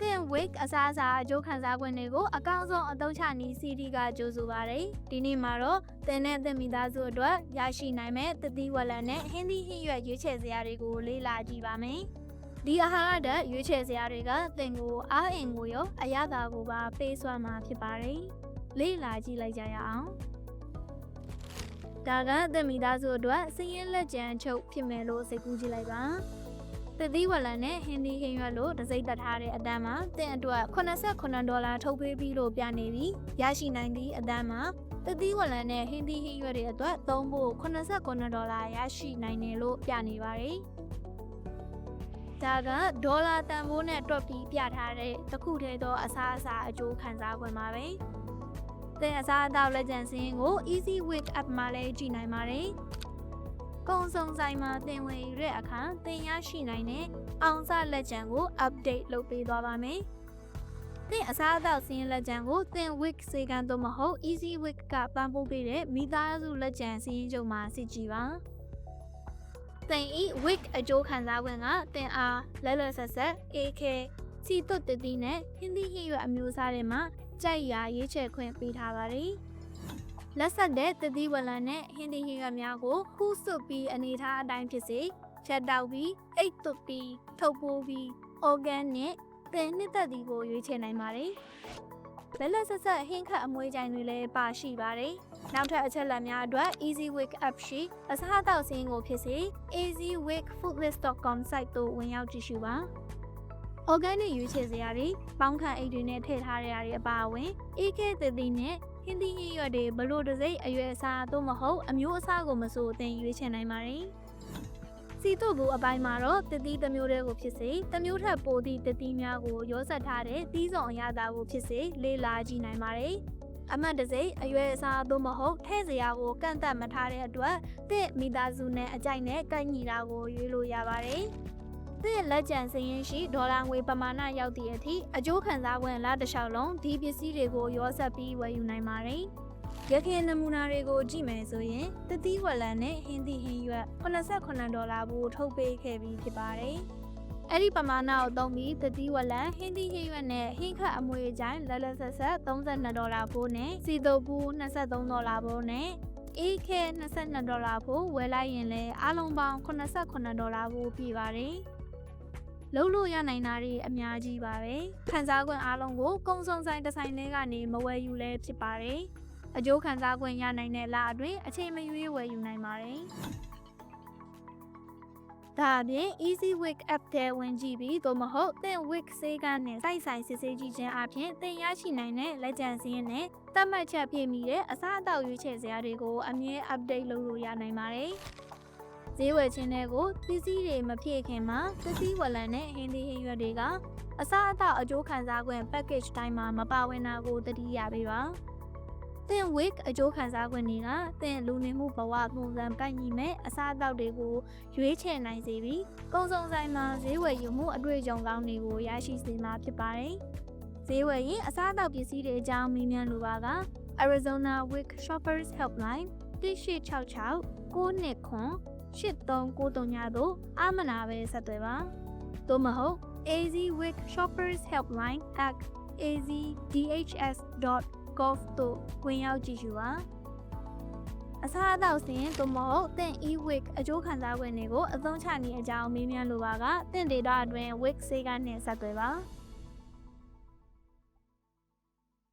သင် wig အစားအစာအကျိုးခံစား권တွေကိုအကောင်းဆုံးအသုံးချနည်း CD ကကြိုးဆိုပါတယ်ဒီနေ့မှာတော့သင်နဲ့သင်မိသားစုအတွက်ရရှိနိုင်မဲ့သတိဝလံနဲ့ဟင်းသီးဟင်းရွက်ရွေးချယ်စရာတွေကိုလေ့လာကြည့်ပါမယ်ဒီအာဟာရဓာတ်ရွေးချယ်စရာတွေကသင်ကိုအားအင်ကိုရောအရသာကိုပါပေးစွမ်းမှာဖြစ်ပါတယ်လေ့လာကြည့်လိုက်ကြရအောင်ဒါကသင်မိသားစုအတွက်စည်ရင်လက်ကျန်ချုပ်ဖြစ်မယ်လို့စိတ်ကူးကြည့်လိုက်ပါ သတိဝလံနဲ့ဟင်းဒီဟင်းရွက်လို့တစိမ့်တက်ထားတဲ့အတန်းမှာသင်အတွက်89ဒေါ်လာထုတ်ပေးပြီးလို့ပြနေပြီးရရှိနိုင်သည့်အတန်းမှာသတိဝလံနဲ့ဟင်းဒီဟင်းရွက်တွေအတွက်သုံးဖို့89ဒေါ်လာရရှိနိုင်တယ်လို့ပြနေပါတယ်ဒါကဒေါ်လာတန်ဖိုးနဲ့တွက်ပြီးပြထားတဲ့တစ်ခုတည်းသောအစားအစာအကျိုးခံစား권ပါပဲ။သင်အစားအသောက်လက်ကျန်စင်းကို Easy Week app မှာလည်းကြည့်နိုင်ပါတယ်။ ကုံစုံဆိုင်မှာသင်ဝင်ရတဲ့အခါသင်ရရှိနိုင်တဲ့အောင်စလက်ကျန်ကို update လုပ်ပေးသွားပါမယ်။သင်အစားအသောက်စင်းလက်ကျန်ကိုသင် Week စေကန်သို့မဟုတ် Easy Week ကပန်းပိုးပေးတဲ့မိသားစုလက်ကျန်စင်းချုပ်မှာစစ်ကြည့်ပါ။သင်ဤ wig အကျိုးခံစား권ကသင်အားလဲလဲဆက်ဆက် AK စီတုတ်တတိနဲ့ဟင်းသီးဟင်းရွက်အမျိုးအစားတွေမှာကြိုက်ရာရွေးချယ်ခွင့်ပေးထားပါတယ်။ လက်ဆက်တဲ့တတိဝလံနဲ့ဟင်းသီးဟင်းရွက်များကိုခူးဆွတ်ပြီးအနေထားအတိုင်းဖြစ်စေဖြတ်တောက်ပြီးအိတ်သွတ်ပြီးထုတ်ပိုးပြီး organic သင်နှစ်သက်သည်ကိုရွေးချယ်နိုင်ပါတယ်။လက်လက်ဆက်ဆက်ဟင်းခတ်အမွေးကြိုင်တွေလည်းပါရှိပါတယ်။နောက်ထပ်အချက်အလက်များအတွက် Easy Week app ရှိအစားအသောက်စင်းကိုဖြစ်စေ easyweekfoodlist.com site သို့ဝင်ရောက်ကြည့်ရှုပါ။ organic ရွေးချယ်စရာတွေပေါင်းခံအိတ်တွေနဲ့ထည့်ထားတဲ့ရာတွေအပါအဝင် AK သတိနဲ့ ဟင်းသီးဟင်းရွက်တွေဘလို့တစ်စိမ့်အရွယ်အစားသို့မဟုတ်အမျိုးအစားကိုမဆိုအသင်ရွေးချယ်နိုင်ပါတယ်။စီတုတ်ဘူးအပိုင်းမှာတော့တတိတစ်မျိုးတည်းကိုဖြစ်စေတစ်မျိုးထပ်ပိုသည့်တတိများကိုရောစပ်ထားတဲ့သီးစုံအရသာကိုဖြစ်စေလေ့လာကြည့်နိုင်ပါတယ်။အမှတ်တစိအရွယ်အစားသို့မဟုတ်ထဲ့စရာကိုကန့်သတ်မထားတဲ့အတွက်သင့်မိသားစုနဲ့အကြိုက်နဲ့ကိုက်ညီတာကိုရွေးလို့ရပါတယ်။ သင့်လက်ကျန်စရင်ရှိဒေါ်လာငွေပမာဏရောက်သည့်အထိအကျိုးခံစား권လတစ်လျှောက်လုံးဒီပစ္စည်းတွေကိုရောစပ်ပြီးဝယ်ယူနိုင်ပါတယ်။ရခင်နမူနာတွေကိုကြည့်မယ်ဆိုရင်တတိဝလံနဲ့ဟင်းသီးဟင်းရွက်89ဒေါ်လာဘူးထုတ်ပေးခဲ့ပြီးဖြစ်ပါတယ်။အဲ့ဒီပမာဏကိုသုံးပြီးသတိဝလံဟင်းသီးဟင်းရွက်နဲ့ဟင်းခတ်အမွေကြိုင်လက်လက်ဆက်ဆက်32ဒေါ်လာဖိုးနဲ့စီတုပ်ဘူး23ဒေါ်လာဖိုးနဲ့ AK 22ဒေါ်လာဖိုးဝယ်လိုက်ရင်လည်းအလုံးပေါင်း89ဒေါ်လာဖိုးပြပါတယ်။ လုံးလို့ရနိုင်တာတွေအများကြီးပါပဲ။ခံစား권အားလုံးကိုကုံစုံဆိုင်တစ်ဆိုင်လေးကနေမဝယ်ယူလဲဖြစ်ပါတယ်။အကျိုးခံစား권ရနိုင်တဲ့လအတွင်းအချိန်မရွေးဝယ်ယူနိုင်ပါတယ်။ဒါအပြင် Easy Week app ထဲဝင်ကြည့်ပြီးသို့မဟုတ်သင် Week ဆေးကနေစိုက်ဆိုင်စစ်ဆေးကြည့်ခြင်းအပြင်သင်ရရှိနိုင်တဲ့လက်ကျန်စည်းနဲ့သတ်မှတ်ချက်ပြည့်မီတဲ့အစားအသောက်ရွေးချယ်စရာတွေကိုအမြဲ update လုပ်လို့ရနိုင်ပါတယ်။ ဈေးဝယ်ခြင်းတွေကိုပစ္စည်းတွေမဖြည့်ခင်မှာသတိဝလံနဲ့ဟင်းသီးဟင်းရွက်တွေကအစားအသောက်အကျိုးခံစား권 package တိုင်းမှာမပါဝင်တာကိုသတိရပေးပါ။သင် week အကျိုးခံစား권တွေကသင်လူနေမှုဘဝပုံစံကိုက်ညီမဲ့အစားအသောက်တွေကိုရွေးချယ်နိုင်စေပြီးကုံစုံဆိုင်မှာဈေးဝယ်ယူမှုအတွေ့အကြုံကောင်းတွေကိုရရှိစေမှာဖြစ်ပါတယ်။ဈေးဝယ်ရင်အစားအသောက်ပစ္စည်းတွေအကြောင်းမေးမြန်းလိုပါက Arizona Week Shoppers Helpline 3866 929 8393ညတို့အမနာပဲဆက်သွယ်ပါ။သို့မဟုတ် AZ Week Shoppers Helpline at azdhs.gov တို့ဝင်ရောက်ကြည့်ရှုပါအစားအသောက်စဉ်သို့မဟုတ်သင် e-week အကျိုးခံစား권တွေကိုအသုံးချနေအကြောင်းမေးမြန်းလိုပါကသင်ဒေတာအတွင်း week ဆေးကနဲ့ဆက်သွယ်ပါ